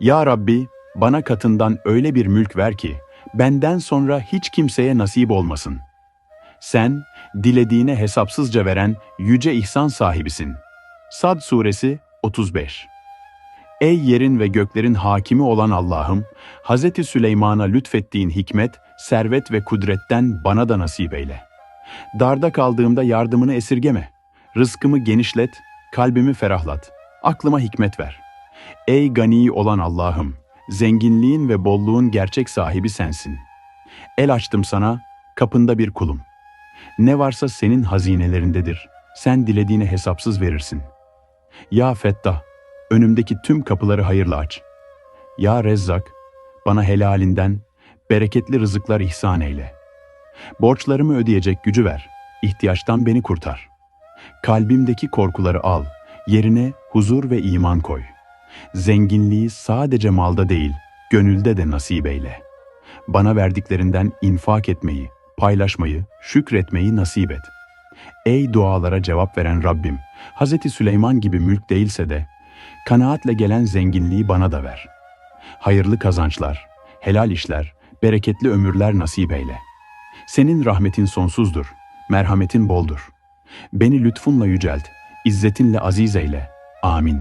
Ya Rabbi, bana katından öyle bir mülk ver ki, benden sonra hiç kimseye nasip olmasın. Sen, dilediğine hesapsızca veren yüce ihsan sahibisin. Sad Suresi 35 Ey yerin ve göklerin hakimi olan Allah'ım, Hz. Süleyman'a lütfettiğin hikmet, servet ve kudretten bana da nasip eyle. Darda kaldığımda yardımını esirgeme. Rızkımı genişlet, kalbimi ferahlat. Aklıma hikmet ver. Ey gani olan Allah'ım, zenginliğin ve bolluğun gerçek sahibi sensin. El açtım sana, kapında bir kulum. Ne varsa senin hazinelerindedir. Sen dilediğine hesapsız verirsin. Ya Fettah, önümdeki tüm kapıları hayırla aç. Ya Rezzak, bana helalinden, bereketli rızıklar ihsan eyle. Borçlarımı ödeyecek gücü ver, ihtiyaçtan beni kurtar. Kalbimdeki korkuları al, yerine huzur ve iman koy. Zenginliği sadece malda değil, gönülde de nasip eyle. Bana verdiklerinden infak etmeyi, paylaşmayı, şükretmeyi nasip et. Ey dualara cevap veren Rabbim, Hz. Süleyman gibi mülk değilse de, kanaatle gelen zenginliği bana da ver. Hayırlı kazançlar, helal işler, bereketli ömürler nasip eyle. Senin rahmetin sonsuzdur, merhametin boldur. Beni lütfunla yücelt, izzetinle aziz eyle. Amin.